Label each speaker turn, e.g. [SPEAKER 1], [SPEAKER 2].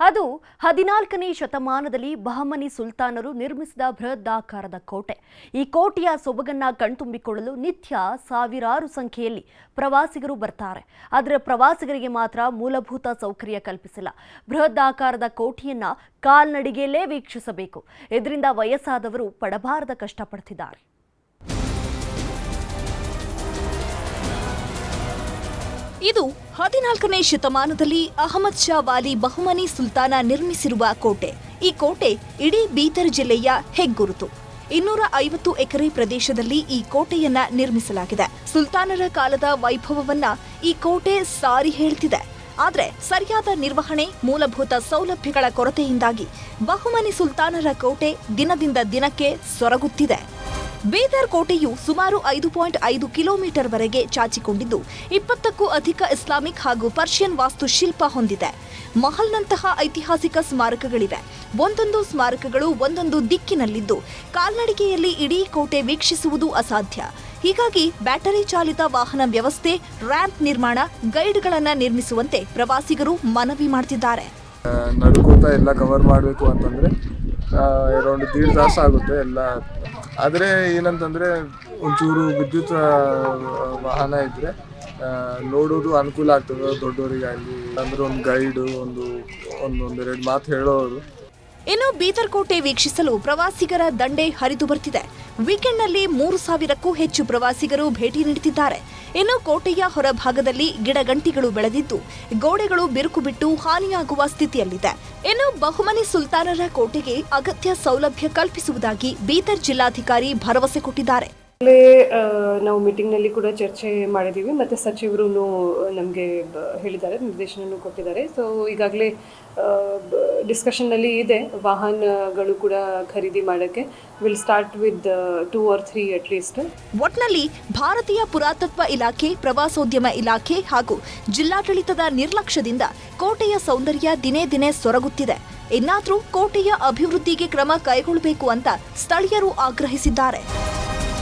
[SPEAKER 1] ಅದು ಹದಿನಾಲ್ಕನೇ ಶತಮಾನದಲ್ಲಿ ಬಹಮನಿ ಸುಲ್ತಾನರು ನಿರ್ಮಿಸಿದ ಬೃಹದಾಕಾರದ ಕೋಟೆ. ಈ ಕೋಟೆಯ ಸೊಬಗನ್ನ ಕಣ್ತುಂಬಿಕೊಳ್ಳಲು ನಿತ್ಯ ಸಾವಿರಾರು ಸಂಖ್ಯೆಯಲ್ಲಿ ಪ್ರವಾಸಿಗರು ಬರ್ತಾರೆ. ಆದರೆ ಪ್ರವಾಸಿಗರಿಗೆ ಮಾತ್ರ ಮೂಲಭೂತ ಸೌಕರ್ಯ ಕಲ್ಪಿಸಿಲ್ಲ. ಬೃಹದಾಕಾರದ ಕೋಟೆಯನ್ನ ಕಾಲ್ನಡಿಗೆಯಲ್ಲೇ ವೀಕ್ಷಿಸಬೇಕು. ಇದರಿಂದ ವಯಸ್ಸಾದವರು ಪಡಬಾರದ ಕಷ್ಟಪಡ್ತಿದ್ದಾರೆ.
[SPEAKER 2] ಇದು ಹದಿನಾಲ್ಕನೇ ಶತಮಾನದಲ್ಲಿ ಅಹಮದ್ ಶಾ ವಾಲಿ ಬಹುಮನಿ ಸುಲ್ತಾನ ನಿರ್ಮಿಸಿರುವ ಕೋಟೆ. ಈ ಕೋಟೆ ಇಡೀ ಬೀದರ್ ಜಿಲ್ಲೆಯ ಹೆಗ್ಗುರುತು. ಇನ್ನೂರ ಐವತ್ತು ಎಕರೆ ಪ್ರದೇಶದಲ್ಲಿ ಈ ಕೋಟೆಯನ್ನ ನಿರ್ಮಿಸಲಾಗಿದೆ. ಸುಲ್ತಾನರ ಕಾಲದ ವೈಭವವನ್ನ ಈ ಕೋಟೆ ಸಾರಿ ಹೇಳ್ತಿದೆ. ಆದರೆ ಸರಿಯಾದ ನಿರ್ವಹಣೆ, ಮೂಲಭೂತ ಸೌಲಭ್ಯಗಳ ಕೊರತೆಯಿಂದಾಗಿ ಬಹುಮನಿ ಸುಲ್ತಾನರ ಕೋಟೆ ದಿನದಿಂದ ದಿನಕ್ಕೆ ಸೊರಗುತ್ತಿದೆ. ಬೀದರ್ ಕೋಟೆಯು ಸುಮಾರು ಐದು ಪಾಯಿಂಟ್ ಐದು ಕಿಲೋಮೀಟರ್ ವರೆಗೆ ಚಾಚಿಕೊಂಡಿದ್ದು ಇಪ್ಪತ್ತಕ್ಕೂ ಅಧಿಕ ಇಸ್ಲಾಮಿಕ್ ಹಾಗೂ ಪರ್ಷಿಯನ್ ವಾಸ್ತುಶಿಲ್ಪ ಹೊಂದಿದೆ. ಮಹಲ್ನಂತಹ ಐತಿಹಾಸಿಕ ಸ್ಮಾರಕಗಳಿವೆ. ಒಂದೊಂದು ಸ್ಮಾರಕಗಳು ಒಂದೊಂದು ದಿಕ್ಕಿನಲ್ಲಿದ್ದು ಕಾಲ್ನಡಿಗೆಯಲ್ಲಿ ಇಡೀ ಕೋಟೆ ವೀಕ್ಷಿಸುವುದು ಅಸಾಧ್ಯ. ಹೀಗಾಗಿ ಬ್ಯಾಟರಿ ಚಾಲಿತ ವಾಹನ ವ್ಯವಸ್ಥೆ ರ್ಯಾಂಪ್ ನಿರ್ಮಾಣ ಗೈಡ್ಗಳನ್ನು ನಿರ್ಮಿಸುವಂತೆ ಪ್ರವಾಸಿಗರು ಮನವಿ ಮಾಡ್ತಿದ್ದಾರೆ.
[SPEAKER 3] ಆ, ಎಲ್ಲ ಕವರ್ ಮಾಡಬೇಕು ಅಂತಂದರೆ ಅರೌಂಡ್ ದೀಡ್ ತಾಸು ಆಗುತ್ತೆ ಎಲ್ಲ. ಆದರೆ ಏನಂತಂದರೆ ಒಂಚೂರು ವಿದ್ಯುತ್ ವಾಹನ ಇದ್ದರೆ ನೋಡೋದು ಅನುಕೂಲ ಆಗ್ತದೆ ದೊಡ್ಡವರಿಗಾಗಲಿ. ಅಂದರೆ ಒಂದು ಗೈಡು ಒಂದು ಒಂದು ಎರಡು ಮಾತು ಹೇಳೋರು.
[SPEAKER 2] ಇನ್ನು ಬೀದರ್ಕೋಟೆ ವೀಕ್ಷಿಸಲು ಪ್ರವಾಸಿಗರ ದಂಡೆ ಹರಿದು ಬರ್ತಿದೆ. ವೀಕೆಂಡ್ನಲ್ಲಿ ಮೂರು ಸಾವಿರಕ್ಕೂ ಹೆಚ್ಚು ಪ್ರವಾಸಿಗರು ಭೇಟಿ ನೀಡುತ್ತಿದ್ದಾರೆ. ಇನ್ನು ಕೋಟೆಯ ಹೊರಭಾಗದಲ್ಲಿ ಗಿಡಗಂಟಿಗಳು ಬೆಳೆದಿದ್ದು, ಗೋಡೆಗಳು ಬಿರುಕು ಬಿಟ್ಟು ಹಾನಿಯಾಗುವ ಸ್ಥಿತಿಯಲ್ಲಿದೆ. ಇನ್ನು ಬಹುಮನಿ ಸುಲ್ತಾನರ ಕೋಟೆಗೆ ಅಗತ್ಯ ಸೌಲಭ್ಯ ಕಲ್ಪಿಸುವುದಾಗಿ ಬೀದರ್ ಜಿಲ್ಲಾಧಿಕಾರಿ ಭರವಸೆ ಕೊಟ್ಟಿದ್ದಾರೆ.
[SPEAKER 4] ಈಗಲೇ ಮೀಟಿಂಗ್ನಲ್ಲಿ ಕೂಡ ಚರ್ಚೆ ಮಾಡಿದ್ದೀವಿ ಮತ್ತೆ ಸಚಿವರು ನಮಗೆ ಹೇಳಿದ್ದಾರೆ, ನಿರ್ದೇಶನನೂ ಕೊಟ್ಟಿದ್ದಾರೆ. ಸೊ ಈಗಾಗಲೇ ಡಿಸ್ಕಷನ್ನಲ್ಲಿ ಇದೆ. ವಾಹನಗಳು ಕೂಡ ಖರೀದಿ ಮಾಡಕ್ಕೆ will start with two or three at least
[SPEAKER 2] ಒಟ್ನಲ್ಲಿ ಭಾರತೀಯ ಪುರಾತತ್ವ ಇಲಾಖೆ, ಪ್ರವಾಸೋದ್ಯಮ ಇಲಾಖೆ ಹಾಗೂ ಜಿಲ್ಲಾಡಳಿತದ ನಿರ್ಲಕ್ಷ್ಯದಿಂದ ಕೋಟೆಯ ಸೌಂದರ್ಯ ದಿನೇ ದಿನೇ ಸೊರಗುತ್ತಿದೆ. ಇನ್ನಾದರೂ ಕೋಟೆಯ ಅಭಿವೃದ್ಧಿಗೆ ಕ್ರಮ ಕೈಗೊಳ್ಳಬೇಕು ಅಂತ ಸ್ಥಳೀಯರು ಆಗ್ರಹಿಸಿದ್ದಾರೆ.